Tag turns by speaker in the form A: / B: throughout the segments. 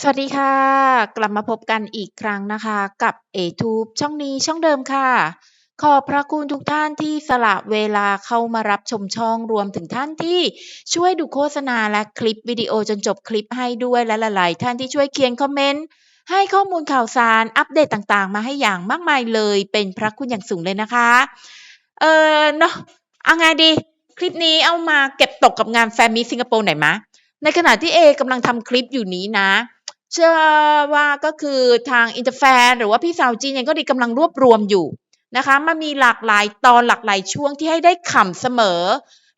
A: สวัสดีค่ะ กลับมาพบกันอีกครั้งนะคะ กับ A-Tube ช่องนี้ช่องเดิมค่ะ ขอบพระคุณทุกท่านที่สละเวลาเข้ามารับชมช่องรวมถึงท่านที่ช่วยดูโฆษณาและคลิปวิดีโอจนจบคลิปให้ด้วยและหลาย ๆ ท่านที่ช่วยเขียนคอมเมนต์ให้ข้อมูลข่าวสารอัปเดตต่างๆ มาให้อย่างมากมายเลย เป็นพระคุณอย่างสูงเลยนะคะ เออเนาะเอาไงดี คลิปนี้เอามาเก็บตกกับงานแฟนมิสิงคโปร์หน่อยมะในขณะที่เอกำลังทำคลิปอยู่นี้นะ เชื่อว่าก็คือทางอินเตอร์แฟนหรือว่าพี่สาวจีนเองก็ดีกำลังรวบรวมอยู่นะคะมันมีหลากหลายตอนหลากหลายช่วงที่ให้ได้ขำเสมอ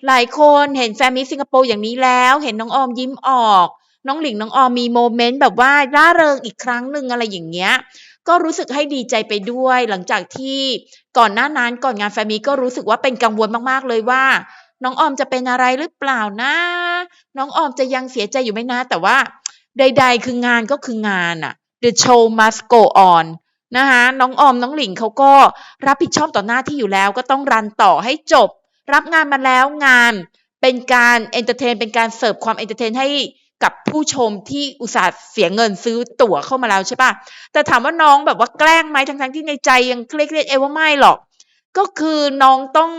A: หลายคนเห็นแฟนมิสิงคโปร์อย่างนี้แล้ว เห็นน้องออมยิ้มออก น้องหลิงน้องออมมีโมเมนต์แบบว่าร่าเริงอีกครั้งหนึ่งอะไรอย่างเงี้ยก็รู้สึกให้ดีใจไปด้วย หลังจากที่ก่อนหน้านั้นก่อนงานแฟมิก็รู้สึกว่าเป็นกังวลมากๆเลยว่า น้องออมจะเป็นอะไรหรือเปล่านะ น้องออมจะยังเสียใจอยู่ไหมนะ แต่ว่า ใด ๆ คืองานก็คืองานอะ The show must go on นะคะน้องออมน้องหลิงเขาก็รับผิดชอบต่อหน้าที่อยู่แล้วก็ต้องรันต่อให้จบ รับงานมาแล้วงานเป็นการเอนเตอร์เทนเป็นการเสิร์ฟความเอนเตอร์เทนให้กับผู้ชมที่อุตส่าห์เสียเงินซื้อตั๋วเข้ามาแล้วใช่ปะแต่ถามว่าน้องแบบว่าแกล้งไหมทั้งๆที่ในใจยังเครียดๆเอว่าไม่หรอก ก็คือน้องต้อง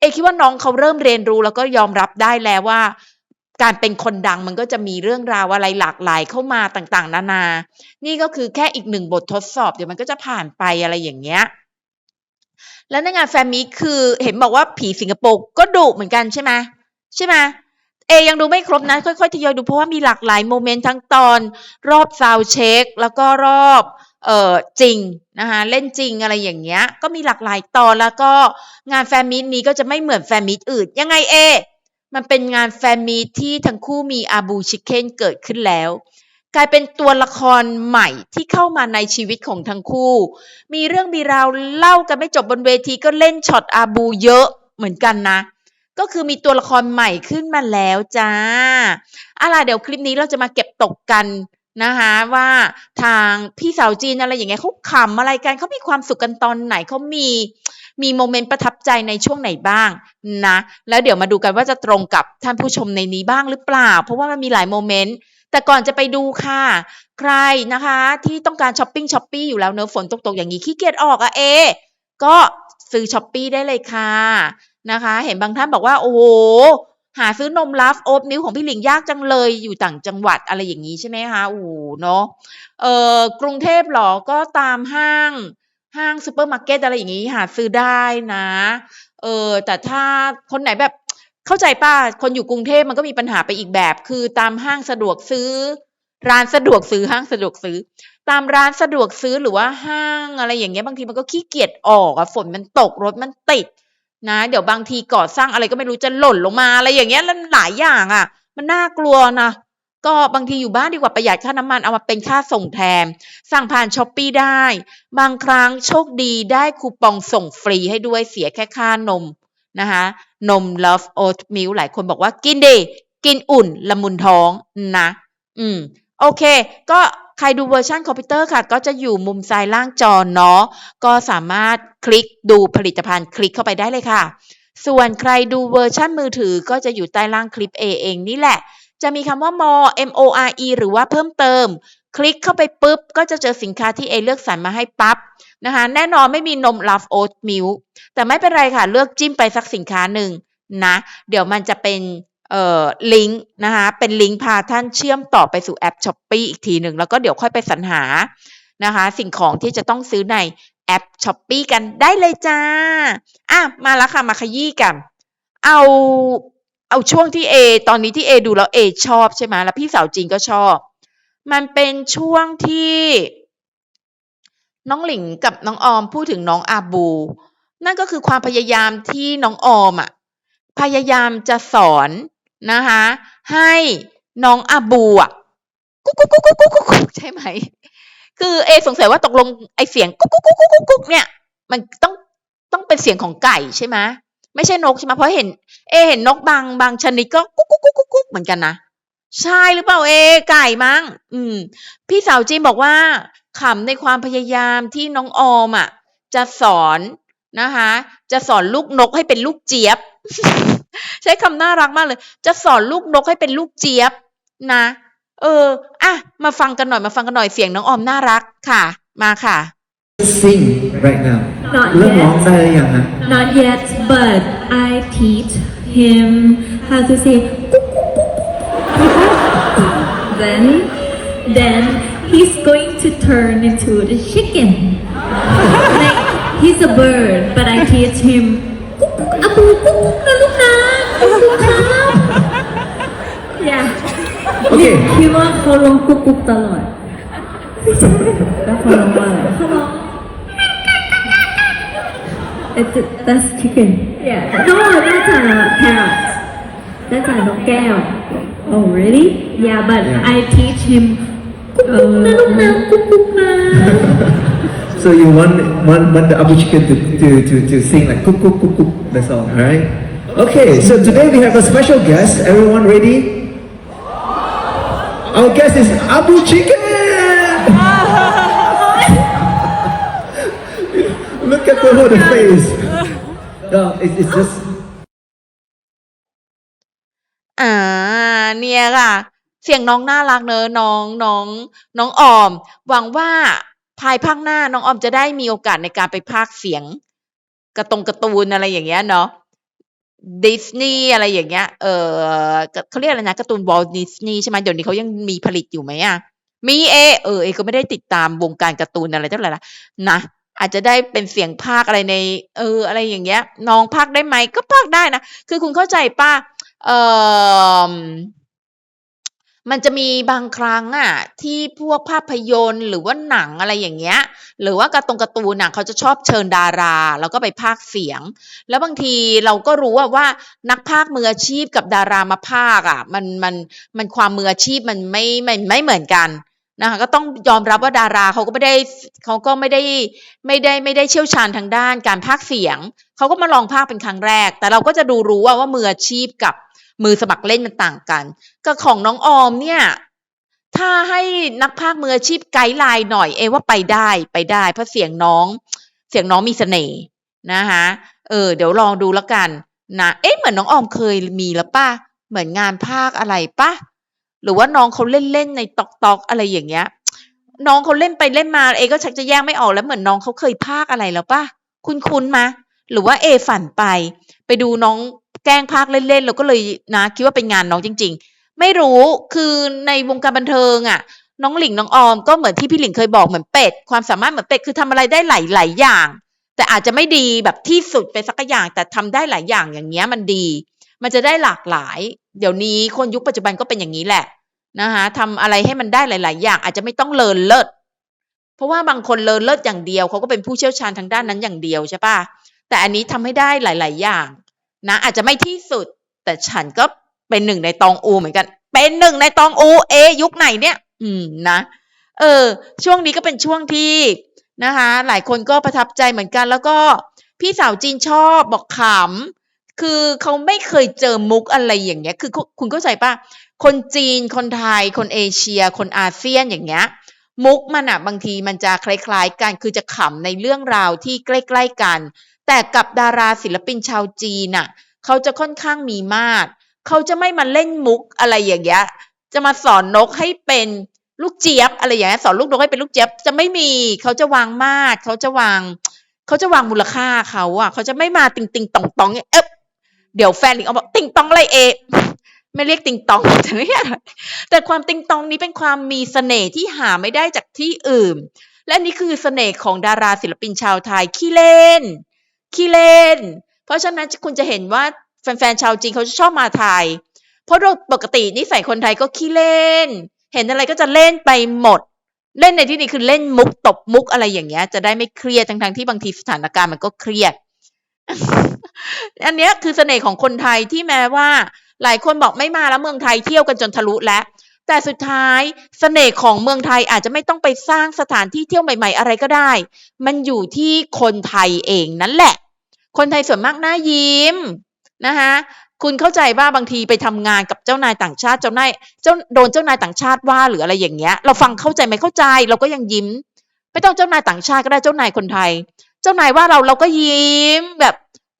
A: เอคิดว่าน้องเขาเริ่มเรียนรู้แล้วก็ยอมรับได้แล้วว่า การเป็นคนดังมันก็จะมีเรื่องราวอะไรหลากหลายเข้ามาต่างๆ นานา นี่ก็คือแค่อีกหนึ่งบททดสอบ เดี๋ยวมันก็จะผ่านไปอะไรอย่างเงี้ย แล้วในงานแฟมีตคือเห็นบอกว่าผีสิงคโปร์ก็ดุเหมือนกันใช่ไหมใช่ไหมเอยังดูไม่ครบนะ ค่อยๆทยอยดูเพราะว่ามีหลากหลายโมเมนต์ทั้งตอน รอบซาวเช็คแล้วก็รอบเอ่อจริงนะคะเล่นจริงอะไรอย่างเงี้ย ก็มีหลากหลายตอนแล้วก็งานแฟนมีตนี้ก็จะไม่เหมือนแฟนมีตอื่น ยังไงเอ มันเป็นงานแฟนมีที่ทั้งคู่มีอาบูชิเก้นเกิดขึ้นแล้ว กลายเป็นตัวละครใหม่ที่เข้ามาในชีวิตของทั้งคู่ มีเรื่องมีราวเล่ากันไม่จบบนเวทีก็เล่นช็อตอาบูเยอะเหมือนกันนะ ก็คือมีตัวละครใหม่ขึ้นมาแล้วจ้าอะล่ะเดี๋ยวคลิปนี้เราจะมาเก็บตกกันนะคะว่าทางพี่สาวจีนอะไรอย่างเงี้ยเขาขำอะไรกันเขามีความสุขกันตอนไหนเขามี มีโมเมนต์ประทับใจในช่วงไหนบ้างนะ แล้วเดี๋ยวมาดูกันว่าจะตรงกับท่านผู้ชมในนี้บ้างหรือเปล่า เพราะว่ามันมีหลายโมเมนต์แต่ก่อนจะไปดูค่ะ ใครนะคะที่ต้องการช้อปปิ้งช้อปปี้อยู่แล้วเนอะฝนตกๆอย่างนี้ขี้เกียจออกอะเอ ก็ซื้อช้อปปี้ได้เลยค่ะนะคะ เห็นบางท่านบอกว่าโอ้โหหาซื้อนมลัฟโอ๊ตมิลของพี่หลิงยากจังเลยอยู่ต่างจังหวัดอะไรอย่างนี้ใช่ไหมคะโอ้โหเนาะเออกรุงเทพหรอก็ตามห้าง ห้างซูเปอร์มาร์เก็ตอะไรอย่างนี้หาซื้อได้นะ เออ แต่ถ้าคนไหนแบบเข้าใจป่ะคนอยู่กรุงเทพมันก็มีปัญหาไปอีกแบบ คือตามห้างสะดวกซื้อ ร้านสะดวกซื้อห้างสะดวกซื้อ ตามร้านสะดวกซื้อหรือว่าห้างอะไรอย่างเงี้ยบางทีมันก็ขี้เกียจออกอะฝนมันตกรถมันติด นะ เดี๋ยวบางทีก่อสร้างอะไรก็ไม่รู้จะหล่นลงมาอะไรอย่างเงี้ยแล้วหลายอย่างอะมันน่ากลัวนะ ก็บางทีอยู่บ้านดีกว่าประหยัดค่าน้ำมันเอามาเป็นค่าส่งแทน สั่งผ่านช้อปปีได้ บางครั้งโชคดีได้คูปองส่งฟรีให้ด้วยเสียแค่ค่านมนะคะนม Love Oat Milk หลายคนบอกว่ากินดีกินอุ่นละมุนท้องนะ อืม โอเค ก็ใครดูเวอร์ชันคอมพิวเตอร์ค่ะ ก็จะอยู่มุมซ้ายล่างจอเนาะก็สามารถคลิกดูผลิตภัณฑ์คลิกเข้าไปได้เลยค่ะ ส่วนใครดูเวอร์ชันมือถือก็จะอยู่ใต้ล่างคลิป A เองนี่แหละ จะมีคำว่า more M O R E หรือว่าเพิ่มเติม คลิกเข้าไปปุ๊บ ก็จะเจอสินค้าที่ A เลือกสรรมาให้ปั๊บนะคะแน่นอนไม่มีนม Love Oat Milk แต่ไม่เป็นไรค่ะเลือกจิ้มไปสักสินค้าหนึ่งนะเดี๋ยวมันจะเป็นเอ่อลิงก์นะคะเป็นลิงก์พาท่านเชื่อมต่อไปสู่แอป s h อ p e e อีกทีหนึ่งแล้วก็เดี๋ยวค่อยไปสรรหานะคะสิ่งของที่จะต้องซื้อในแอป s h อ p e e กันได้เลยจ้าอะมาแล้วค่ะมาขยี้กัน เอา เอาช่วงที่เอตอนนี้ที่เอดูแล้วเอชอบใช่ไหมแล้วพี่สาวจีนก็ชอบ มันเป็นช่วงที่ น้องหลิงกับน้องออมพูดถึงน้องอาบู นั่นก็คือความพยายามที่น้องออมอะพยายามจะสอนนะคะให้น้องอาบูอะกุ๊กกุ๊กกุ๊กกุ๊กกุ๊กกุ๊กใช่ไหม คือเอสงสัยว่าตกลงไอเสียงกุ๊กกุ๊กกุ๊กกุ๊กกุ๊กเนี่ย มันต้องต้องเป็นเสียงของไก่ใช่ไหม ไม่ใช่นกใช่ไหมเพราะเห็น เอเห็นนกบางบางชนิดก็กุ๊กกุ๊กกุ๊กกุ๊กเหมือนกันนะใช่หรือเปล่าเอ ไก่มั้งอืม พี่สาวจีนบอกว่าขำในความพยายามที่น้องออมอะ จะสอนนะคะ จะสอนลูกนกให้เป็นลูกเจี๊ยบ ใช้คำน่ารักมากเลย จะสอนลูกนกให้เป็นลูกเจี๊ยบนะ เอออะมาฟังกันหน่อยมาฟังกันหน่อยเสียงน้องออมน่ารักค่ะ มาค่ะ
B: sing right now
C: Not
B: เริ่ม
C: yet.
B: ร้องได้หรือยังฮะ
C: Not yet, but I teach him how to say then then he's going to turn into the chicken. like he's a bird, but I teach him อาปูกุ๊กนะลูกนะกุ๊กครับ yeah
B: โอเค
C: คิดว่าเขาลงกุ๊กกุ๊กตลอดแล้วเขาลงว่าอะไรเขาลง that's, that's chicken. Yeah. No, that's a parrot. That's a nokgao. Oh, really? Yeah, but
B: Yeah.
C: I teach him. Uh,
B: So you want want, want the Abu Chicken to, to, to, to sing like cook cook cook That's the? Okay, so today we have a special guest. Everyone ready? Our guest is Abu Chicken! Look at the whole the face no it's, it's just
A: อ่าเนี่ยค่ะ เสียงน้องน่ารักเนอะน้องน้อง น้องออม หวังว่าภายภาคหน้าน้องออมจะได้มีโอกาสในการไปพากย์เสียงกระตรงการ์ตูนอะไรอย่างเงี้ยเนาะดิสนีย์อะไรอย่างเงี้ย เออเขาเรียกอะไรนะการ์ตูนวอลดิสนีย์ใช่ไหมเดี๋ยวนี้เขายังมีผลิตอยู่ไหมอะมีเอ เออเอก็ไม่ได้ติดตามวงการการ์ตูนอะไรเท่าไหร่ละนะ อาจจะได้เป็นเสียงภาคอะไรในเอออะไรอย่างเงี้ยน้องภาคได้ไหมก็ภาคได้นะคือคุณเข้าใจป่ะเออมันจะมีบางครั้งอะที่พวกภาพยนตร์หรือว่าหนังอะไรอย่างเงี้ย หรือว่าการ์ตงการ์ตูนน่ะเขาจะชอบเชิญดารา แล้วก็ไปพากเสียง แล้วบางทีเราก็รู้ว่าว่านักพากมืออาชีพกับดารามาพากย์อะมันมันมันความมืออาชีพมันไม่ไม่ไม่เหมือนกัน นะคะก็ต้องยอมรับว่าดาราเขาก็ไม่ได้เขาก็ไม่ได้ไม่ได้ไม่ได้เชี่ยวชาญทางด้านการพากเสียง เขาก็มาลองพากเป็นครั้งแรก แต่เราก็จะดูรู้ว่าว่ามืออาชีพกับมือสมัครเล่นมันต่างกัน ก็ของน้องออมเนี่ยถ้าให้นักพากมืออาชีพไกด์ไลน์หน่อยเอว่าไปได้ไปได้ เพราะเสียงน้องเสียงน้องมีเสน่ห์นะคะเออเดี๋ยวลองดูแล้วกันนะเอ๊ะเหมือนน้องออมเคยมีแล้วป่ะเหมือนงานภาคอะไรป่ะ หรือว่าน้องเขาเล่นเล่นๆในตอกตอกอะไรอย่างเงี้ย น้องเขาเล่นไปเล่นมาเอก็ชักจะแยกไม่ออกแล้วเหมือนน้องเขาเคยภาคอะไรแล้วป่ะคุ้นคุ้นมาหรือว่าเอฝันไป ไปดูน้องแกล้งภาคเล่นๆแล้วก็เลยนะคิดว่าเป็นงานน้องจริง ๆ ไม่รู้คือในวงการบันเทิงอะ น้องหลิงน้องออมก็เหมือนที่พี่หลิงเคยบอกเหมือนเป็ดความสามารถเหมือนเป็ดคือทำอะไรได้หลายหลายอย่าง แต่อาจจะไม่ดีแบบที่สุดไปสักอย่างแต่ทำได้หลายอย่างอย่างเงี้ยมันดี มันจะได้หลากหลาย เดี๋ยวนี้คนยุคปัจจุบันก็เป็นอย่างนี้แหละนะคะทำอะไรให้มันได้หลาย ๆ อย่างอาจจะไม่ต้องเลินเลิศเพราะว่าบางคนเลินเลิศอย่างเดียวเขาก็เป็นผู้เชี่ยวชาญทางด้านนั้นอย่างเดียวใช่ปะแต่อันนี้ทำให้ได้หลาย ๆ อย่างนะอาจจะไม่ที่สุด แต่ฉันก็เป็นหนึ่งในตองอูเหมือนกัน เป็นหนึ่งในตองอูเอยุคไหนเนี่ย อืมนะเออ ช่วงนี้ก็เป็นช่วงที่นะคะ หลายคนก็ประทับใจเหมือนกัน แล้วก็พี่สาวจีนชอบบอกขำ คือเขาไม่เคยเจอมุกอะไรอย่างเงี้ย คือคุณเข้าใจป่ะคนจีน คนไทย คนเอเชีย คนอาเซียนอย่างเงี้ย มุกมันอะบางทีมันจะคล้ายๆกัน คือจะขำในเรื่องราวที่ใกล้ ๆกัน แต่กับดาราศิลปินชาวจีนน่ะเขาจะค่อนข้างมีมาตรเขาจะไม่มาเล่นมุกอะไรอย่างเงี้ย จะมาสอนนกให้เป็นลูกเจี๊ยบอะไรอย่างเงี้ยสอนลูกนกให้เป็นลูกเจี๊ยบจะไม่มี เขาจะวางมาตรเขาจะวาง เขาจะวางมูลค่าเขาอะเขาจะไม่มาติงติงต่องต่องเนี่ยเอ๊ะ เดี๋ยวแฟนหลิงเอาบอกติงตองอะไรเอ ไม่เรียกติงตองแต่เรียแต่ความติงตองนี้เป็นความมีเสน่ห์ที่หาไม่ได้จากที่อื่น และนี่คือเสน่ห์ของดาราศิลปินชาวไทยขี้เล่นขี้เล่น เพราะฉะนั้นคุณจะเห็นว่าแฟนๆชาวจีนเขาจะชอบมาไทย เพราะโดยปกตินิสัยคนไทยก็ขี้เล่น เห็นอะไรก็จะเล่นไปหมด เล่นในที่นี้คือเล่นมุกตบมุกอะไรอย่างเงี้ย จะได้ไม่เครียดทั้งๆที่บางทีสถานการณ์มันก็เครียด อันเนี้ยคือเสน่ห์ของคนไทยที่แม้ว่า หลายคนบอกไม่มาแล้วเมืองไทยเที่ยวกันจนทะลุแล้ว แต่สุดท้ายเสน่ห์ของเมืองไทยอาจจะไม่ต้องไปสร้างสถานที่เที่ยวใหม่ ๆ อะไรก็ได้ มันอยู่ที่คนไทยเองนั่นแหละ คนไทยส่วนมากน่ายิ้มนะคะคุณเข้าใจว่าบางทีไปทำงานกับเจ้านายต่างชาติเจ้านายเจ้าโดนเจ้านายต่างชาติว่าหรืออะไรอย่างเงี้ย เราฟังเข้าใจไหมเข้าใจ เราก็ยังยิ้ม ไม่ต้องเจ้านายต่างชาติก็ได้เจ้านายคนไทย เจ้านายว่าเราเราก็ยิ้มแบบ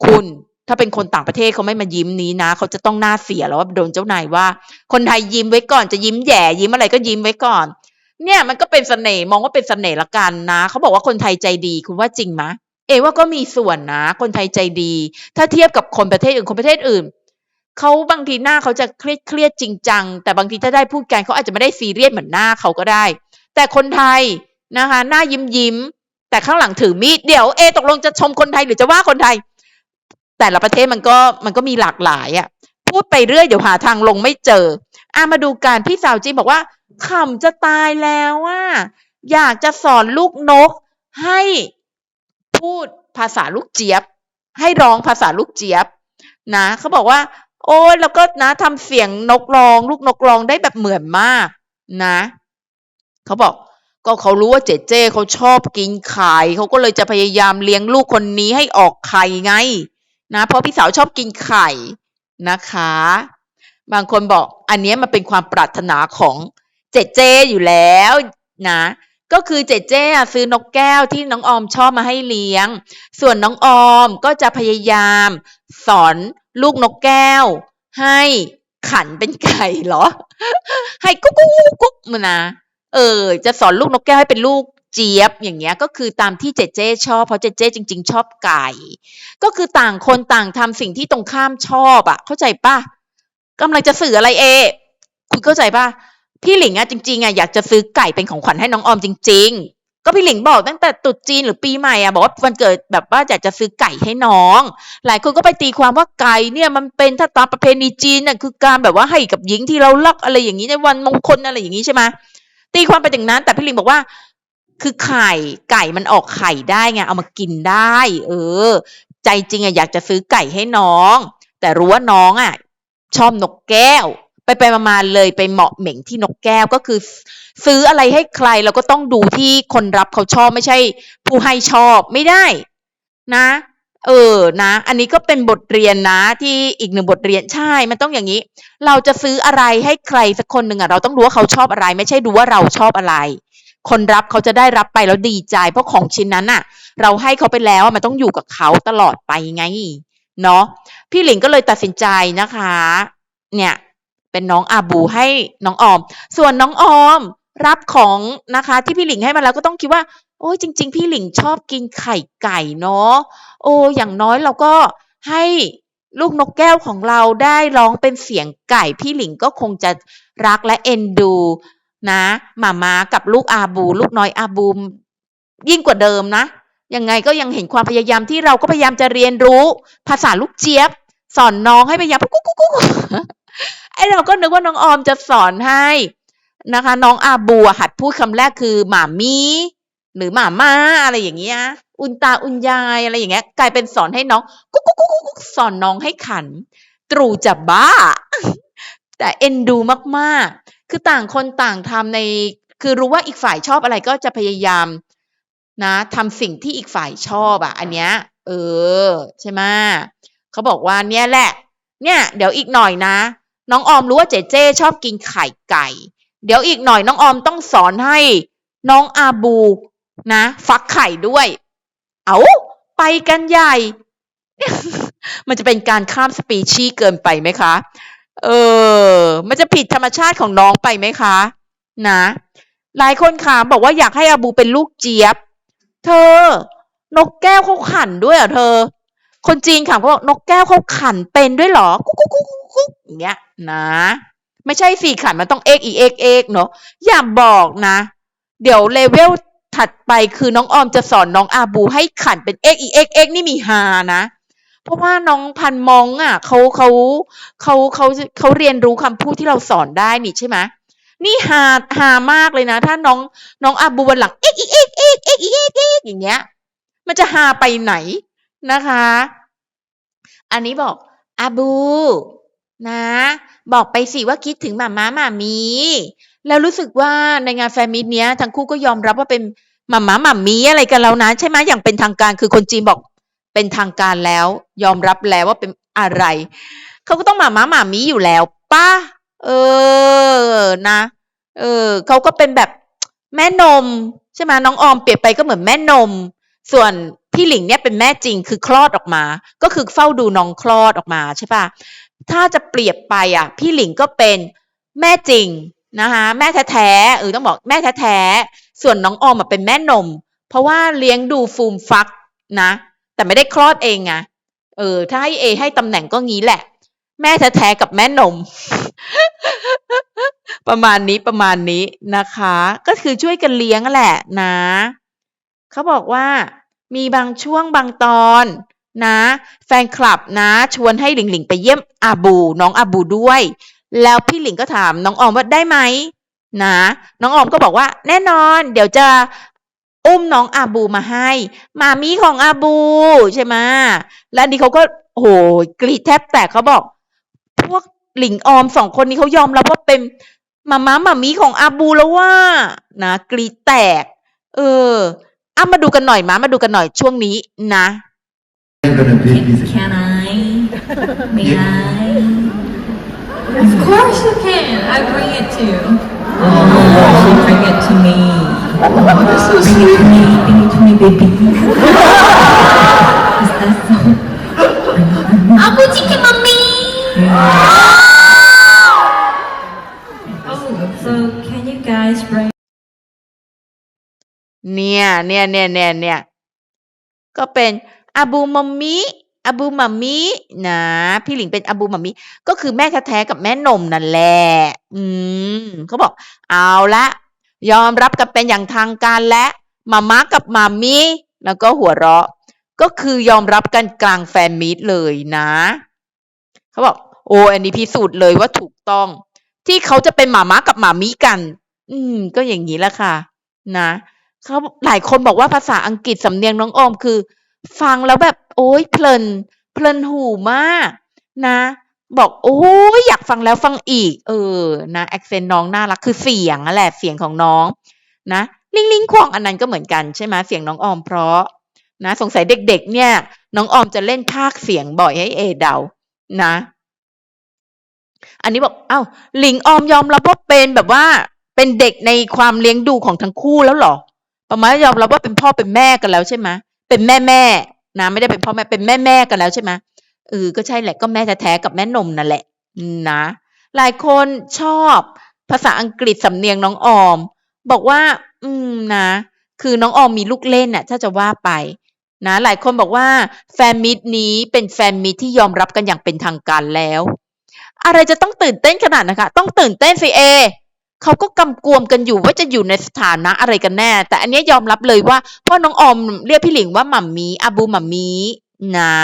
A: คุณ ถ้าเป็นคนต่างประเทศเขาไม่มายิ้มนี้นะเขาจะต้องหน้าเสียแล้วว่าโดนเจ้านายว่า คนไทยยิ้มไว้ก่อนจะยิ้มแย่ยิ้มอะไรก็ยิ้มไว้ก่อน เนี่ยมันก็เป็นเสน่ห์มองว่าเป็นเสน่ห์ละกันนะเขาบอกว่าคนไทยใจดีคุณว่าจริงไหมเอว่าก็มีส่วนนะ คนไทยใจดี ถ้าเทียบกับคนประเทศอื่นคนประเทศอื่นเขาบางทีหน้าเขาจะเครียดเครียดจริงจังแต่บางทีถ้าได้พูดกันเขาอาจจะไม่ได้ซีเรียสเหมือนหน้าเขาก็ได้ แต่คนไทยนะคะ หน้ายิ้มยิ้ม แต่ข้างหลังถือมีดเดี๋ยวเอตกลงจะชมคนไทยหรือจะว่าคนไทย แต่ละประเทศมันก็มันก็มีหลากหลายอะ่ะพูดไปเรื่อยเดี๋ยวหาทางลงไม่เจออะมาดูการพี่สาวจีนบอกว่าขำจะตายแล้วว่าอยากจะสอนลูกนกให้พูดภาษาลูกเจี๊ยบ ให้ร้องภาษาลูกเจี๊ยบ นะเขาบอกว่า โอ้ยแล้วก็นะทำเสียงนกร้อง ลูกนกร้องได้แบบเหมือนมาก นะเขาบอก ก็เขารู้ว่าเจเจเขาชอบกินไข่เขาก็เลยจะพยายามเลี้ยงลูกคนนี้ให้ออกไข่ไง นะ เพราะพี่สาวชอบกินไข่นะคะ บางคนบอกอันนี้มันเป็นความปรารถนาของเจเจอยู่แล้วนะก็คือเจเจอะซื้อนกแก้วที่น้องออมชอบมาให้เลี้ยง ส่วนน้องออมก็จะพยายาม สอนลูกนกแก้ว ให้ขันเป็นไก่เหรอ ให้กุ๊กกุ๊กกุ๊กมานะ เออจะสอนลูกนกแก้วให้เป็นลูกเจี๊ยบอย่างเงี้ยก็คือตามที่เจเจชอบเพราะเจเจจริง ๆ ชอบไก่ ก็คือต่างคนต่างทำสิ่งที่ตรงข้ามชอบอะเข้าใจปะกำลังจะสื่ออะไรเอ คุณเข้าใจปะพี่หลิงอะจริงๆอะอยากจะซื้อไก่เป็นของขวัญให้น้องออมจริง ๆก็พี่หลิงบอกตั้งแต่ตรุษจีนหรือปีใหม่อะบอกว่าวันเกิดแบบว่าอยากจะซื้อไก่ให้น้อง หลายคนก็ไปตีความว่าไก่เนี่ยมันเป็นถ้าตามประเพณีจีนน่ะคือการแบบว่าให้กับหญิงที่เรารักอะไรอย่างนี้ในวันมงคลอะไรอย่างนี้ใช่ไหม ตีความไปอย่างนั้น แต่พี่ลิงบอกว่า คือไข่ไก่มันออกไข่ได้ไงเอามากินได้ เออ ใจจริงอะอยากจะซื้อไก่ให้น้อง แต่รู้ว่าน้องอะชอบนกแก้ว ไปไปมาๆเลยไปเหมาะเหม่งที่นกแก้วก็คือ ซื้ออะไรให้ใครเราก็ต้องดูที่คนรับเขาชอบไม่ใช่ ผู้ให้ชอบไม่ได้ นะ เออนะ อันนี้ก็เป็นบทเรียนนะที่อีกหนึ่งบทเรียนใช่ มันต้องอย่างนี้ เราจะซื้ออะไรให้ใครสักคนหนึ่งอะเราต้องรู้ว่าเขาชอบอะไร ไม่ใช่ดูว่าเราชอบอะไร คนรับเขาจะได้รับไปแล้วดีใจ เพราะของชิ้นนั้นน่ะเราให้เขาไปแล้วมันต้องอยู่กับเขาตลอดไปไงเนาะพี่หลิงก็เลยตัดสินใจนะคะ เนี่ยเป็นน้องอาบูให้น้องออม ส่วนน้องออมรับของนะคะ ที่พี่หลิงให้มาแล้วก็ต้องคิดว่า โอ้ยจริง ๆ พี่หลิงชอบกินไข่ไก่เนาะ โอ้อย่างน้อยเราก็ให้ลูกนกแก้วของเราได้ร้องเป็นเสียงไก่พี่หลิงก็คงจะรักและเอ็นดูนะหมาม้ากับลูกอาบู ลูกน้อยอาบูมยิ่งกว่าเดิมนะยังไงก็ยังเห็นความพยายามที่เราก็พยายามจะเรียนรู้ ภาษาลูกเจี๊ยบ สอนน้องให้พยายามกุ๊กกุ๊กกุ๊กไอเราก็นึกว่าน้องออมจะสอนให้นะคะ น้องอาบูหัดพูดคำแรกคือหมามี หรือหมาม่าอะไรอย่างเงี้ย อุนตาอุนยายอะไรอย่างเงี้ย กลายเป็นสอนให้น้องกุ๊กกุ๊กกุ๊กกุ๊กสอนน้องให้ขัน ตรูจะบ้า แต่เอ็นดูมากๆ คือต่างคนต่างทำใน คือรู้ว่าอีกฝ่ายชอบอะไรก็จะพยายาม นะทำสิ่งที่อีกฝ่ายชอบอะ อันเนี้ย เออ ใช่ไหมเขาบอกว่าเนี่ยแหละ เนี่ย เดี๋ยวอีกหน่อยนะ น้องออมรู้ว่าเจเจชอบกินไข่ไก่ เดี๋ยวอีกหน่อยน้องออมต้องสอนให้ น้องอาบู นะ ฟักไข่ด้วย เอาไปกันใหญ่ มันจะเป็นการข้ามสปีชีส์เกินไปไหมคะ เออ มันจะผิดธรรมชาติของน้องไปไหมคะ นะ หลายคนถามบอกว่าอยากให้อาบูเป็นลูกเจี๊ยบ เธอ นกแก้วเขาขันด้วยเหรอเธอ คนจีนถามเขาบอกนกแก้วเขาขันเป็นด้วยเหรอ กุ๊กกุ๊กกุ๊กกุ๊กอย่างเงี้ย นะไม่ใช่สี่ขันมันต้องเอกอีเอกเอกเนาะอย่าบอกนะ เดี๋ยวเลเวล ถัดไปคือน้องออมจะสอนน้องอาบูให้ขันเป็นเอกอีเอ็กเอ็กนี่มีฮานะ เพราะว่าน้องพันมองอะเขาเขาเขาเขาเขาเรียนรู้คำพูดที่เราสอนได้นี่ใช่ไหมนี่ฮาฮามากเลยนะ ถ้าน้องน้องอาบูวันหลังเอกอีเอ็กเอ็กเอ็กอีเอ็กเอ็กอย่างเงี้ย มันจะฮาไปไหนนะคะ อันนี้บอกอาบู นะ บอกไปสิว่าคิดถึงหมาม้าหมามีแล้วรู้สึกว่าในงานแฟมิตเนี้ยทั้งคู่ก็ยอมรับว่าเป็นหมาม้าหมามีอะไรกันแล้วนะ ใช่ไหมอย่างเป็นทางการคือคนจีนบอกเป็นทางการแล้ว ยอมรับแล้วว่าเป็นอะไรเขาก็ต้องหมาม้าหมามีอยู่แล้วป้าเออนะ เออเขาก็เป็นแบบแม่นม ใช่ไหมน้องออมเปรียบไปก็เหมือนแม่นม ส่วนพี่หลิงเนี่ยเป็นแม่จริงคือคลอดออกมา ก็คือเฝ้าดูน้องคลอดออกมาใช่ปะ ถ้าจะเปรียบไปอะ พี่หลิงก็เป็นแม่จริงนะคะแม่แท้ๆเออต้องบอกแม่แท้ๆส่วนน้องออมเป็นแม่นม เพราะว่าเลี้ยงดูฟูมฟักนะ แต่ไม่ได้คลอดเองไงเออ ถ้าให้เอให้ตำแหน่งก็งี้แหละ แม่แท้ๆกับแม่นม ประมาณนี้ประมาณนี้นะคะ ก็คือช่วยกันเลี้ยงแหละนะ เขาบอกว่ามีบางช่วงบางตอน นะ แฟนคลับนะ ชวนให้หลิงหลิงไปเยี่ยมอาบู น้องอาบูด้วย แล้วพี่หลิงก็ถามน้องออมว่าได้ไหมนะ น้องออมก็บอกว่า แน่นอน เดี๋ยวจะอุ้มน้องอาบูมาให้ มามีของอาบูใช่ไหมแล้วนนี้เขาก็โอ้โหกรีดแทบแตกเขาบอก พวกหลิงออมสองคนนี้เขายอมรับว่าเป็นมาม้ามามีของอาบูแล้วว่า นะกรีดแตก เอออะมาดูกันหน่อยมามาดูกันหน่อยช่วงนี้นะ
B: I'm gonna be busy.
C: Can I? May I?
D: Of course you can. I bring it to you.
C: Oh, she bring it to me. Bring it to me, bring it to me, baby. Is that so? Abu chicken mommy. Oh, so can you guys bring
A: เนี่ยเนี่ยเนี่ยเนี่ยเนี่ยก็เป็น อาบูมัมมิอาบูมัมมินะพี่หลิงเป็นอาบูมัมมิก็คือแม่แท้ๆกับแม่นมนั่นแหละอืมเขาบอก เอาละยอมรับกันเป็นอย่างทางการและมาม่ากับมามิแล้วก็หัวเราะ ก็คือยอมรับกันกลางแฟนมีตเลยนะเขาบอก โอ้อันนี้พิสูจน์เลยว่าถูกต้อง ที่เขาจะเป็นหมาม้ากับหมามิกัน อืม ก็อย่างนี้แหละค่ะ นะเขาหลายคนบอกว่าภาษาอังกฤษสำเนียงน้องออมคือ ฟังแล้วแบบโอ้ยเพลิน เพลินหูมากนะ บอกโอ้ยอยากฟังแล้วฟังอีก เออนะแอคเซนต์น้องน่ารักคือเสียงอะแหละเสียงของน้อง นะลิงลิงควงอันนั้นก็เหมือนกันใช่ไหมเสียงน้องออมเพราะ นะ สงสัยเด็ก ๆ เนี่ย น้องออมจะเล่นภาคเสียงบ่อยให้เอเดานะ อันนี้บอกเอ้าหลิงออมยอมรับว่าเป็นแบบว่า เป็นเด็กในความเลี้ยงดูของทั้งคู่แล้วหรอประมาณยอมรับว่าเป็นพ่อเป็นแม่กันแล้วใช่ไหม เป็นแม่แม่นะไม่ได้เป็นพ่อแม่เป็นแม่แม่กันแล้วใช่ไหมเออก็ใช่แหละก็แม่แท้ๆกับแม่นมนั่นแหละนะหลายคนชอบภาษาอังกฤษสำเนียงน้องออม บอกว่า อืมนะ คือน้องออมมีลูกเล่นน่ะถ้าจะว่าไปนะหลายคนบอกว่าแฟนมิตนี้เป็นแฟนมิตที่ยอมรับกันอย่างเป็นทางการแล้ว อะไรจะต้องตื่นเต้นขนาดนะคะ ต้องตื่นเต้นสิเอ เขาก็กำกวมกันอยู่ว่าจะอยู่ในสถานะอะไรกันแน่ แต่อันนี้ยอมรับเลยว่าพ่อน้องอมเรียกพี่หลิงว่าหมัมมีอาบูหมัมมีนะ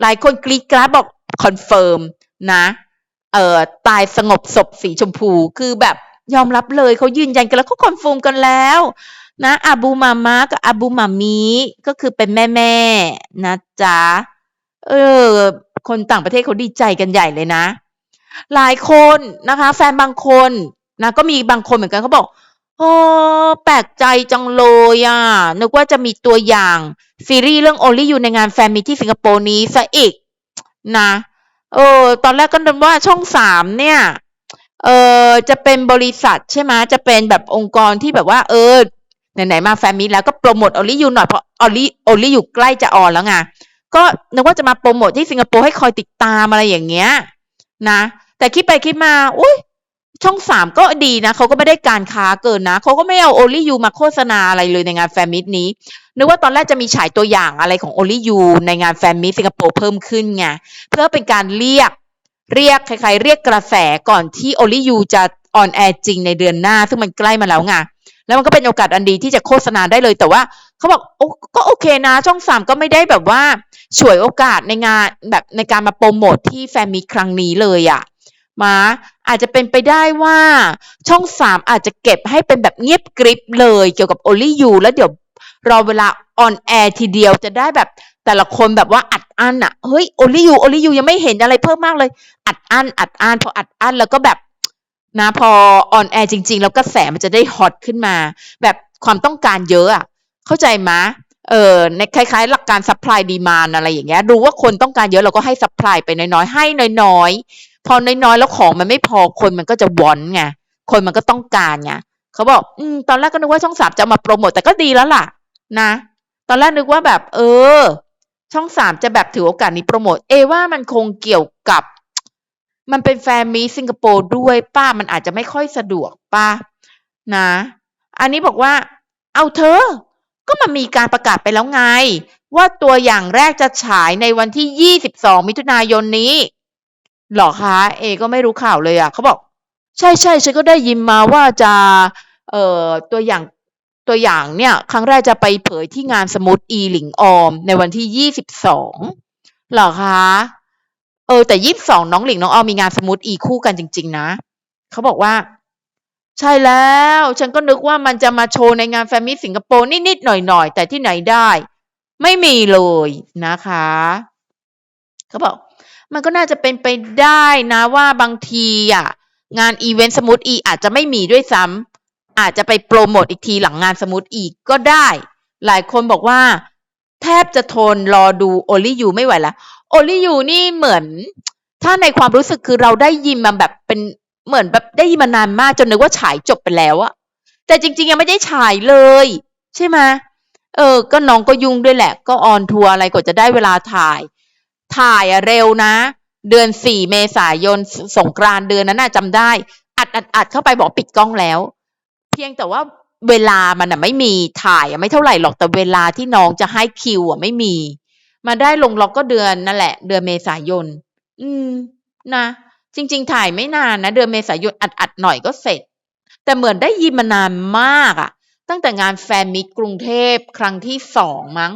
A: หลายคนกรี๊ดกราดบอกคอนเฟิร์มนะเอ่อตายสงบศพสีชมพูคือแบบยอมรับเลยเขายืนยันกันแล้วเขาคอนเฟิร์มกันแล้วนะอาบูมามากับอาบูมามีก็คือเป็นแม่แม่ๆนะจ๊ะเออ คนต่างประเทศเขาดีใจกันใหญ่เลยนะ หลายคนนะคะ แฟนบางคน นะก็มีบางคนเหมือนกันเขาบอกโอ้แปลกใจจังเลยอะนึกว่าจะมีตัวอย่าง ซีรีส์เรื่อง Only You ในงานแฟนมีที่สิงคโปร์นี้ซะอีกนะเออตอนแรกก็นึกว่าช่องสามเนี่ยเออจะเป็นบริษัทใช่ไหมจะเป็นแบบองค์กรที่แบบว่า เออไหนๆมาแฟนมีแล้วก็โปรโมท Only You หน่อยเพราะ Only Only You ใกล้จะออนแล้วไงก็นึกว่าจะมาโปรโมทที่สิงคโปร์ให้คอยติดตามอะไรอย่างเงี้ยนะ แต่คิดไปคิดมาอุ้ย ช่องสามก็ดีนะเขาก็ไม่ได้การค้าเกินนะเขาก็ไม่เอา Only You มาโฆษณาอะไรเลยในงานแฟมิตนี้นึกว่าตอนแรกจะมีฉายตัวอย่างอะไรของ Only You ในงานแฟมิตสิงคโปร์เพิ่มขึ้นไงเพื่อเป็นการเรียกเรียกใครๆเรียกกระแสก่อนที่ Only You จะออนแอร์จริงในเดือนหน้า ซึ่งมันใกล้มาแล้วไงแล้วมันก็เป็นโอกาสอันดีที่จะโฆษณาได้เลยแต่ว่าเขาบอกโอ้ก็โอเคนะ ช่องสามก็ไม่ได้แบบว่าฉวยโอกาสในงานแบบในการมาโปรโมทที่แฟนมีครั้งนี้เลยอะ่ะ มาอาจจะเป็นไปได้ว่าช่องสามอาจจะเก็บให้เป็นแบบเงียบกริบเลยเกี่ยวกับ Only You แล้วเดี๋ยวรอเวลาออนแอร์ทีเดียวจะได้แบบแต่ละคนแบบว่าอัดอั้นอะเฮ้ย Only You Only You ยังไม่เห็นอะไรเพิ่มมากเลย อัดอั้นอัดอั้นพออัดอั้นแล้วก็แบบนะพอออนแอร์จริง ๆ แล้วกระแสมันจะได้ฮอตขึ้นมา แบบความต้องการเยอะอะเข้าใจไหมเออในคล้ายๆ หลักการ supply demand อะไรอย่างเงี้ยรู้ว่าคนต้องการเยอะเราก็ให้ supply ไปน้อยๆ ให้น้อยๆ พอน้อยๆแล้วของมันไม่พอคนมันก็จะวอนไงคนมันก็ต้องการไงเขาบอกอืมตอนแรกก็นึกว่าช่องสามจะมาโปรโมทแต่ก็ดีแล้วล่ะ นะ ตอนแรกนึกว่าแบบ เออ ช่องสามจะแบบถือโอกาสนี้โปรโมทเอว่ามันคงเกี่ยวกับ มันเป็นแฟนมีสิงคโปร์ด้วยป้ามันอาจจะไม่ค่อยสะดวกป้านะ อันนี้บอกว่า เอาเธอ ก็มันมีการประกาศไปแล้วไง ว่าตัวอย่างแรกจะฉายในวันที่ 22 มิถุนายนนี้ หรอคะเอ ก็ไม่รู้ข่าวเลยอะเขาบอก ใช่ใช่ฉันก็ได้ยินมาว่าจะเอ่อตัวอย่างตัวอย่างเนี่ย ครั้งแรกจะไปเผยที่งานสมุดอีหลิงออม ในวันที่22หรอคะเออแต่22น้องหลิงน้องออมมีงานสมุดอีคู่กันจริง ๆ นะเขาบอกว่า ใช่แล้ว ฉันก็นึกว่ามันจะมาโชว์ในงานแฟมิสิงคโปร์นิดๆหน่อยๆแต่ที่ไหนได้ ไม่มีเลยนะคะเขาบอก มันก็น่าจะเป็นไปได้นะว่าบางทีอะงานอีเวนต์สมุดอีอาจจะไม่มีด้วยซ้ำอาจจะไปโปรโมทอีกทีหลังงานสมุดอีกก็ได้ หลายคนบอกว่า แทบจะทนรอดูโอลิยูไม่ไหวแล้วโอลิยูนี่เหมือน ถ้าในความรู้สึกคือเราได้ยินมาแบบเป็นเหมือนแบบได้ยินมานานมากจนนึกว่าฉายจบไปแล้วอะแต่จริง ๆ ยังไม่ได้ฉายเลย ใช่ไหมเออ ก็น้องก็ยุ่งด้วยแหละ ก็ออนทัวร์อะไรกว่าจะได้เวลาถ่าย ถ่ายอะเร็วนะ เดือนสี่เมษายนสงกรานเดือนนั้นน่ะจำได้ อัดอัดอัดเข้าไปบอกปิดกล้องแล้ว เพียงแต่ว่าเวลามันอะไม่มีถ่ายไม่เท่าไหร่หรอกแต่เวลาที่น้องจะให้คิวอะไม่มี มาได้ลงล็อกก็เดือนนั่นแหละ เดือนเมษายน อืมนะจริง ๆ ถ่ายไม่นานนะ เดือนเมษายนอัดอัดหน่อยก็เสร็จ แต่เหมือนได้ยินมานานมากอะตั้งแต่งานแฟนมิตรกรุงเทพครั้งที่สองมั้ง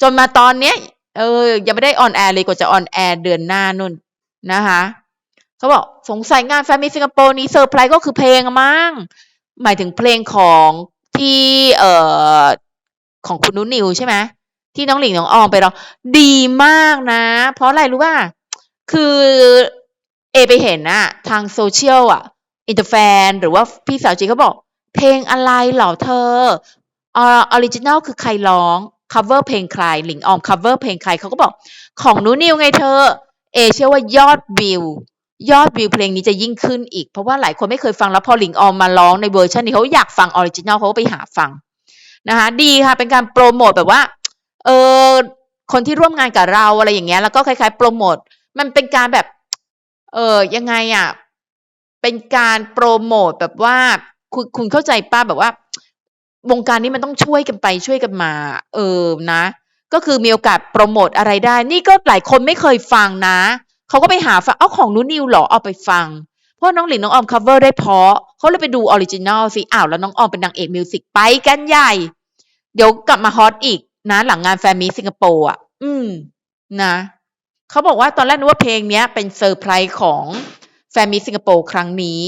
A: จนมาตอนเนี้ย เออ ยังไม่ได้ออนแอร์เลยกว่าจะออนแอร์เดือนหน้านุ่นนะคะเขาบอกสงสัยงานแฟนมิสิงคโปร์นี้เซอร์ไพรส์ก็คือเพลงมั้งหมายถึงเพลงของที่เอ่อของคุณนุนิวใช่ไหมที่น้องหลิงน้องออมไปร้องดีมากนะ เพราะอะไรรู้ป่ะคือเอไปเห็นอะทางโซเชียลอะอินเตอร์แฟน หรือว่าพี่สาวจีเขาบอก เพลงอะไรเหรอเธอออริจินัลคือใครร้อง cover เพลงใครหลิงออม cover เพลงใครเขาก็บอกของนูนิวไงเธอ เอเชื่อว่ายอดวิวยอดวิวเพลงนี้จะยิ่งขึ้นอีก เพราะว่าหลายคนไม่เคยฟังแล้วพอหลิงออมมาร้องในเวอร์ชันนี้เขาอยากฟังออริจินัลเขาก็ไปหาฟังนะคะดีค่ะเป็นการโปรโมทแบบว่าเออคนที่ร่วมงานกับเราอะไรอย่างเงี้ยแล้วก็คล้ายๆโปรโมทมันเป็นการแบบเออยังไงอะเป็นการโปรโมทแบบว่าคุณคุณเข้าใจป้าแบบว่า วงการนี้มันต้องช่วยกันไปช่วยกันมา เออนะ ก็คือมีโอกาสโปรโมทอะไรได้ นี่ก็หลายคนไม่เคยฟังนะ เขาก็ไปหาฟัง เอาของนูนิวเหรอ เอาไปฟัง เพราะน้องหลินน้องออม cover ได้เพราะเขาเลยไปดูออริจินัลสิ อ้าวแล้วน้องออมเป็นนางเอกมิวสิกไปกันใหญ่ เดี๋ยวกลับมาฮอตอีกนะ หลังงานแฟนมีสิงคโปร์อะ อืม นะเขาบอกว่าตอนแรกนึกว่าเพลงเนี้ยเป็นเซอร์ไพรส์ของแฟนมีสิงคโปร์ครั้งนี้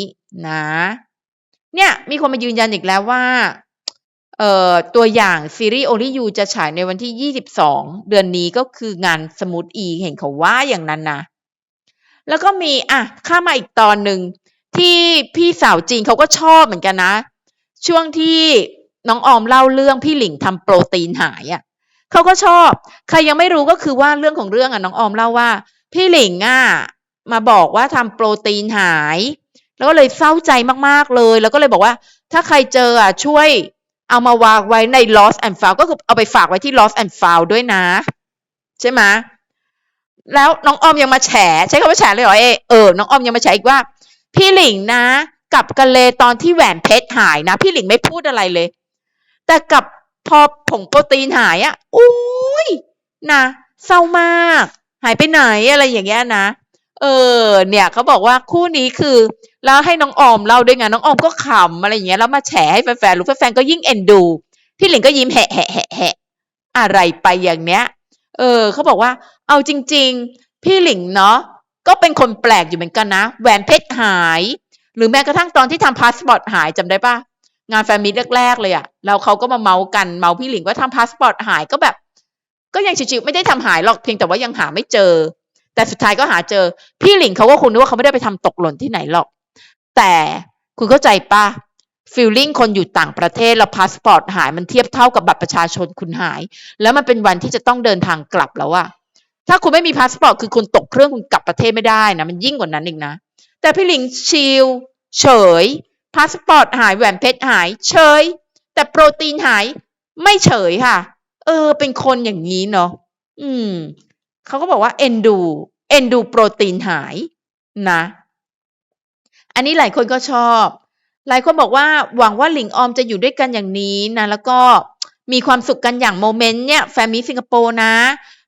A: นะ เนี่ย มีคนมายืนยันอีกแล้วว่า ตัวอย่างซีรีส์ Only You จะฉายในวันที่ 22 เดือนนี้ก็คืองานสมูทอีเห็นเขาว่าอย่างนั้นนะ แล้วก็มีอะข้ามาอีกตอนหนึ่งที่พี่สาวจีนเขาก็ชอบเหมือนกันนะ ช่วงที่น้องออมเล่าเรื่องพี่หลิงทำโปรตีนหายอะ่ะเขาก็ชอบ ใครยังไม่รู้ก็คือว่าเรื่องของเรื่องอะน้องออมเล่าว่า พี่หลิงอะมาบอกว่าทำโปรตีนหาย แล้วก็เลยเศร้าใจมากๆเลย แล้วก็เลยบอกว่า ถ้าใครเจออะช่วย เอามาวางไว้ใน lost and found ก็คือเอาไปฝากไว้ที่ lost and found ด้วยนะ ใช่ไหมแล้วน้องออมยังมาแฉใช้คำว่าแฉเลยเหรอเอเออน้องออมยังมาแฉอีกว่า พี่หลิงนะกับกันเลตอนที่แหวนเพชรหายนะ พี่หลิงไม่พูดอะไรเลย แต่กับพอผงโปรตีนหายอะอุ้ยนะเศร้ามาก หายไปไหนอะไรอย่างเงี้ยนะ เออ เนี่ยเขาบอกว่าคู่นี้คือแล้วให้น้องออมเล่าด้วยไงน้องออมก็ขำอะไรอย่างเงี้ยแล้วมาแฉให้แฟนๆรู้แฟนๆก็ยิ่งเอ็นดู พี่หลิงก็ยิ้มแหะแหะแหะแหะอะไรไปอย่างเนี้ย เออเขาบอกว่า เอาจริง ๆ พี่หลิงเนาะก็เป็นคนแปลกอยู่เหมือนกันนะแหวนเพชรหาย หรือแม้กระทั่งตอนที่ทำพาสปอร์ตหายจำได้ปะงานแฟนมิตแรกๆเลยอะแล้วเขาก็มาเมาส์กันเมาส์พี่หลิงว่าทำพาสปอร์ตหายก็แบบ ก็ยังชิวๆไม่ได้ทำหายหรอกเพียงแต่ว่ายังหาไม่เจอ แต่สุดท้ายก็หาเจอ พี่หลิงเขาก็คงนึกว่าเขาไม่ได้ไปทำตกหล่นที่ไหนหรอก แต่คุณเข้าใจปะฟีลลิ่งคนอยู่ต่างประเทศแล้วพาสปอร์ตหายมันเทียบเท่ากับบัตรประชาชนคุณหาย แล้วมันเป็นวันที่จะต้องเดินทางกลับแล้วอะถ้าคุณไม่มีพาสปอร์ตคือคุณตกเครื่องคุณกลับประเทศไม่ได้นะมันยิ่งกว่านั้นอีกนะ แต่พี่หลิงชิลเฉยพาสปอร์ตหายแหวนเพชรหาย เฉย แต่โปรตีนหายไม่เฉยค่ะ เออ เป็นคนอย่างนี้เนาะอืมเขาก็บอกว่าเอ็นดู เอนดูโปรตีนหายนะ อันนี้หลายคนก็ชอบ หลายคนบอกว่าหวังว่าหลิงออมจะอยู่ด้วยกันอย่างนี้นะ แล้วก็มีความสุขกันอย่างโมเมนต์เนี่ยแฟมิสิงคโปร์นะ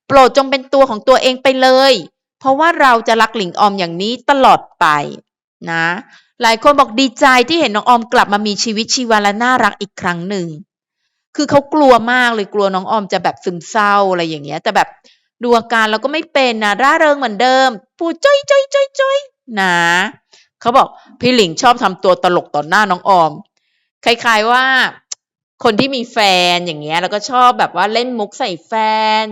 A: โปรดจงเป็นตัวของตัวเองไปเลย เพราะว่าเราจะรักหลิงออมอย่างนี้ตลอดไปนะ หลายคนบอกดีใจที่เห็นน้องออมกลับมามีชีวิตชีวาและน่ารักอีกครั้งหนึ่งคือเขากลัวมากเลยกลัวน้องออมจะแบบซึมเศร้าอะไรอย่างเงี้ย แต่แบบ ดูอาการแล้วก็ไม่เป็นนะร่าเริงเหมือนเดิมพูจ้อยจ้อยจ้อยจ้อยนะเขาบอกพี่หลิงชอบทำตัวตลกต่อหน้าน้องออม คล้ายๆว่า คนที่มีแฟนอย่างเงี้ยแล้วก็ชอบแบบว่าเล่นมุกใส่แฟน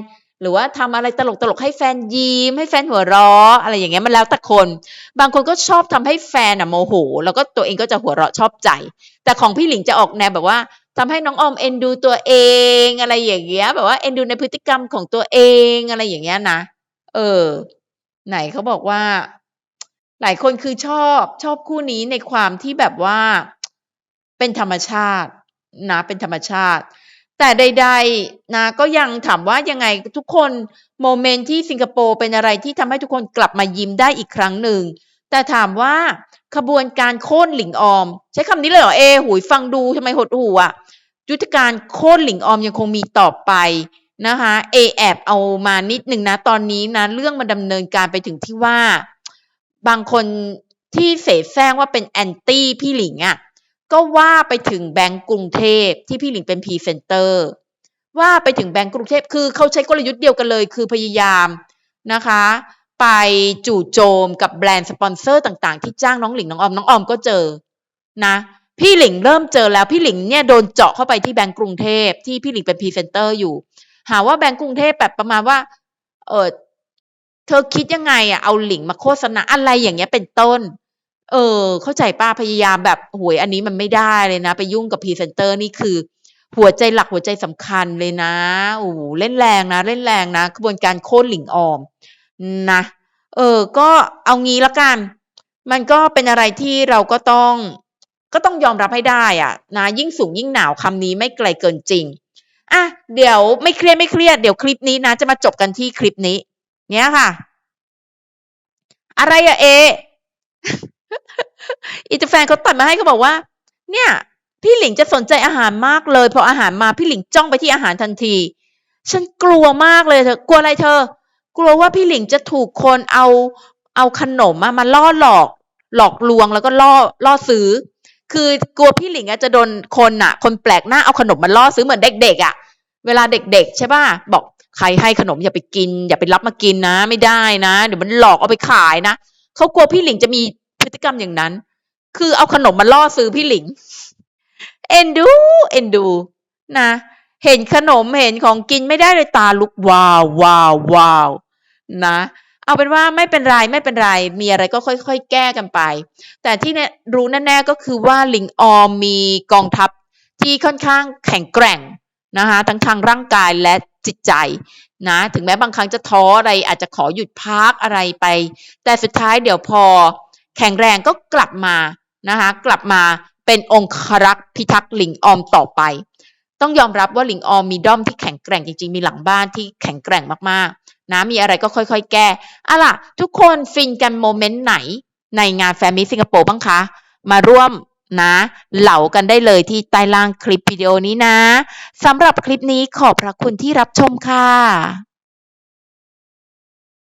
A: หรือว่าทำอะไรตลกๆให้แฟนยิ้มให้แฟนหัวเราะอะไรอย่างเงี้ยมันแล้วแต่คน บางคนก็ชอบทำให้แฟนอะโมโห แล้วก็ตัวเองก็จะหัวเราะชอบใจ แต่ของพี่หลิงจะออกแนวแบบว่า ทำให้น้องออมเอ็นดูตัวเองอะไรอย่างเงี้ย แบบว่าเอ็นดูในพฤติกรรมของตัวเองอะไรอย่างเงี้ยนะ เออ ไหนเขาบอกว่า หลายคนคือชอบชอบคู่นี้ในความที่แบบว่า เป็นธรรมชาตินะเป็นธรรมชาติ แต่ใด ๆ นะก็ยังถามว่ายังไงทุกคนโมเมนต์ที่สิงคโปร์เป็นอะไรที่ทำให้ทุกคนกลับมายิ้มได้อีกครั้งหนึ่ง แต่ถามว่าขบวนการโค่นหลิงออม ใช้คำนี้เลยเหรอเอหุยฟังดูทำไมหดหูอะยุทธการโค่นหลิงออมยังคงมีต่อไปนะคะเอแอบเอามานิดหนึ่งนะตอนนี้นะเรื่องมันดำเนินการไปถึงที่ว่า บางคนที่เสแสร้งว่าเป็นแอนตี้พี่หลิงอะ่ะก็ว่าไปถึงแบงก์กรุงเทพที่พี่หลิงเป็นพรีเซนเตอร์ว่าไปถึงแบงก์กรุงเทพคือเขาใช้กลยุทธ์เดียวกันเลย คือพยายามนะคะ ไปจู่โจมกับแบรนด์สปอนเซอร์ต่างๆ ที่จ้างน้องหลิงน้องออมน้องออมก็เจอนะ พี่หลิงเริ่มเจอแล้วพี่หลิงเนี่ยโดนเจาะเข้าไปที่แบงก์กรุงเทพที่พี่หลิงเป็นพรีเซนเตอร์อยู่ หาว่าแบงก์กรุงเทพแบบประมาณว่า เออเธอคิดยังไงอะเอาหลิงมาโฆษณาอะไรอย่างเงี้ยเป็นต้น เออ เข้าใจป้าพยายามแบบหวยอันนี้มันไม่ได้เลยนะ ไปยุ่งกับพรีเซนเตอร์นี่คือ หัวใจหลักหัวใจสำคัญเลยนะโอ้เล่นแรงนะ เล่นแรงนะกระบวนการโค่นหลิงออม นะ เออ ก็เอางี้ละกัน มันก็เป็นอะไรที่เราก็ต้องก็ต้องยอมรับให้ได้อะนะยิ่งสูงยิ่งหนาวคำนี้ไม่ไกลเกินจริงอะเดี๋ยวไม่เครียดไม่เครียดเดี๋ยวคลิปนี้นะ จะมาจบกันที่คลิปนี้ เนี้ยค่ะ อะไรอะเออีตาแฟนเขาตัดมาให้เขาบอกว่า เนี่ย พี่หลิงจะสนใจอาหารมากเลยพออาหารมาพี่หลิงจ้องไปที่อาหารทันที ฉันกลัวมากเลยเธอกลัวอะไรเธอ กลัวว่าพี่หลิงจะถูกคนเอาเอาขนมอะมาล่อหลอก หลอกลวงแล้วก็ล่อล่อซื้อ คือกลัวพี่หลิงอะจะโดนคนอะคนแปลกหน้าเอาขนมมาล่อซื้อเหมือนเด็กๆอะเวลาเด็กๆใช่ป่ะบอกใครให้ขนมอย่าไปกิน อย่าไปรับมากินนะ ไม่ได้นะเดี๋ยวมันหลอกเอาไปขายนะเขากลัวพี่หลิงจะมีพฤติกรรมอย่างนั้น คือเอาขนมมาล่อซื้อพี่หลิงเอ็นดูเอ็นดูนะเห็นขนมเห็นของกินไม่ได้เลยตาลุกวาววาววาว นะ เอาเป็นว่าไม่เป็นไรไม่เป็นไร มีอะไรก็ค่อยๆ แก้กันไป แต่ที่รู้แน่ๆก็คือว่าลิงออมมีกองทัพที่ค่อนข้างแข็งแกร่งนะคะทั้งทางร่างกายและจิตใจนะถึงแม้บางครั้งจะท้ออะไรอาจจะขอหยุดพักอะไรไป แต่สุดท้ายเดี๋ยวพอ แข็งแรงก็กลับมานะคะกลับมาเป็นองครักษ์พิทักษ์ลิงออมต่อไป ต้องยอมรับว่าลิงออมมีด้อมที่แข็งแกร่งจริงๆ มีหลังบ้านที่แข็งแกร่งมากๆ นะมีอะไรก็ค่อยๆ แก้อะล่ะ ทุกคนฟินกันโมเมนต์ไหนในงานแฟมิสิงคโปร์บ้างคะ มาร่วมนะ เหล่ากันได้เลยที่ใต้ล่างคลิปวิดีโอนี้นะสำหรับคลิปนี้ขอบพระคุณที่รับชมค่ะ